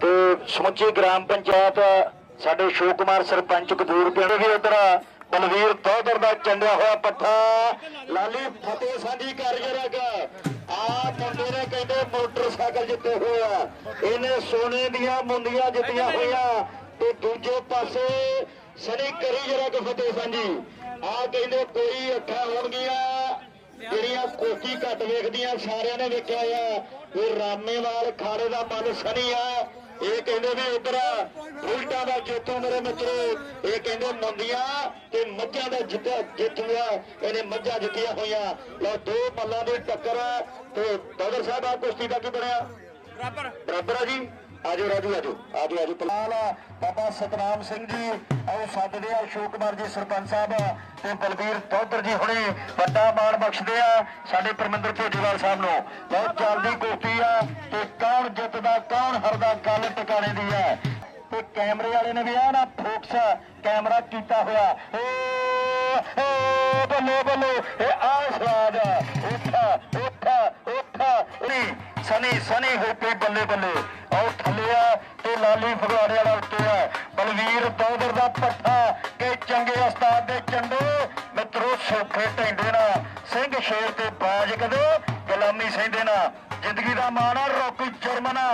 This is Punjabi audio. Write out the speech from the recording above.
ਤੇ ਸਮੁੱਚੀ ਗ੍ਰਾਮ ਪੰਚਾਇਤ ਸਾਡੇ ਸ਼ੋਕ ਕੁਮਾਰ ਸਰਪੰਚ ਕਪੂਰ ਪਿੰਡ ਵੀ ਉਧਰ ਬਲਵੀਰ ਦੋਦਰ ਦਾ ਚੰਡਿਆ ਹੋਇਆ ਪੱਠਾ। ਲਾਲੀ ਫਤਿਹ ਸਾਂਝੀ ਕਰ ਆ ਮੁੰਡੇ ਨੇ ਕਹਿੰਦੇ ਮੋਟਰਸਾਈਕਲ ਜਿੱਤੇ ਹੋਇਆ ਇਹਨੇ ਸੋਨੇ ਦੀਆਂ ਮੁੰਦੀਆਂ ਜਿੱਤੀਆਂ ਹੋਈਆਂ। ਤੇ ਦੂਜੇ ਪਾਸੇ ਸਣੀ ਕਰੀ ਜਰਾ ਕਿ ਫਤਿਹ ਸਾਂਝੀ। ਆ ਕਹਿੰਦੇ ਕੋਈ ਅੱਖਾਂ ਹੋਣਗੀਆਂ। ਜਿਹੜੀਆਂ ਕੋਠੀ ਘੱਟ ਵੇਖਦੀਆਂ, ਸਾਰਿਆਂ ਨੇ ਵੇਖਿਆ ਆ। ਇਹ ਰਾਮੇਵਾਲ ਖਾੜੇ ਦਾ ਮਨ ਸਣੀ ਆ। ਇਹ ਕਹਿੰਦੇ ਵੀ ਉਧਰ ਉਲਟਾ ਦਾ ਜੇਤੂ ਮੇਰੇ ਮਿੱਤਰੋ ਇਹ ਕਹਿੰਦੇ ਮੰਦੀਆਂ ਤੇ ਮੱਝਾਂ ਦਾ ਜਿੱਤਿਆ ਜਿੱਤੂਆ ਇਹਨੇ ਮੱਝਾਂ ਜਿੱਤੀਆਂ ਹੋਈਆਂ। ਲਓ ਦੋ ਮੱਲਾਂ ਦੀ ਟੱਕਰ ਤੇ ਬਦਰ ਸਾਹਿਬ ਆ ਕੁਸ਼ਤੀ ਦਾ ਕੀ ਬਣਿਆ? ਬਰਾਬਰ। ਬਰਾਬਰ ਆ ਜੀ। ਆਜੋ ਰਾਜੂ, ਆਜੋ। ਆਜੋ ਆਜੋ। ਪਲਾਲ ਬਾਬਾ ਸਤਨਾਮ ਸਿੰਘ ਜੀ ਆਓ ਸੱਦਦੇ ਆ ਅਸ਼ੋਕ ਕੁਮਾਰ ਜੀ, ਸਰਪੰਚ ਸਾਹਿਬ ਤੇ ਬਲਬੀਰ ਦੌਧਰ ਜੀ ਹੁਣੇ ਵੱਡਾ ਮਾਣ ਬਖਸ਼ਦੇ ਆ ਸਾਡੇ ਪਰਮਿੰਦਰ ਭੋਜੇਵਾਲ ਸਾਹਿਬ ਨੂੰ। ਬਹੁਤ ਚੱਲਦੀ ਕੋਠੀ ਆ ਤੇ ਕੌਣ ਜਿੱਤਦਾ, ਕੌਣ ਹਰਦਾ, ਗੱਲ ਟਿਕਾਣੇ ਦੀ ਆ। ਤੇ ਕੈਮਰੇ ਵਾਲੇ ਨੇ ਵੀ ਆ ਨਾ, ਫੋਕਸ ਕੈਮਰਾ ਕੀਤਾ ਹੋਇਆ। ਓ ਓ, ਬੱਲੇ ਬੱਲੇ, ਇਹ ਆ ਸਵਾਦ ਉੱਠਾ ਉੱਠਾ ਉੱਠਾ। ਸਨੀ ਸਨੀ ਹੋ ਕੇ ਬੱਲੇ ਬੱਲੇ। ਆਓ ਥੱਲੇ ਆ, ਤੇ ਲਾਲੀ ਫਗਵਾੜੇ ਵਾਲਾ ਉੱਤੇ ਆ। ਬਲਵੀਰ ਦੌਦਰ ਦਾ ਪੱਠਾ ਕਿ ਚੰਗੇ ਉਸਤਾਦ ਦੇ ਚੰਡੋ। ਮਿੱਤਰੋ, ਸੋਖੇ ਢੈਂਦੇ ਨਾ ਸਿੰਘ ਸ਼ੇਰ ਤੇ ਬਾਜ ਕਦੇ ਗੁਲਾਮੀ ਸਹਿੰਦੇ ਨਾ ਜ਼ਿੰਦਗੀ ਦਾ ਮਾਣ ਆ, ਰੋਕੀ ਜੁਰਮਨਾ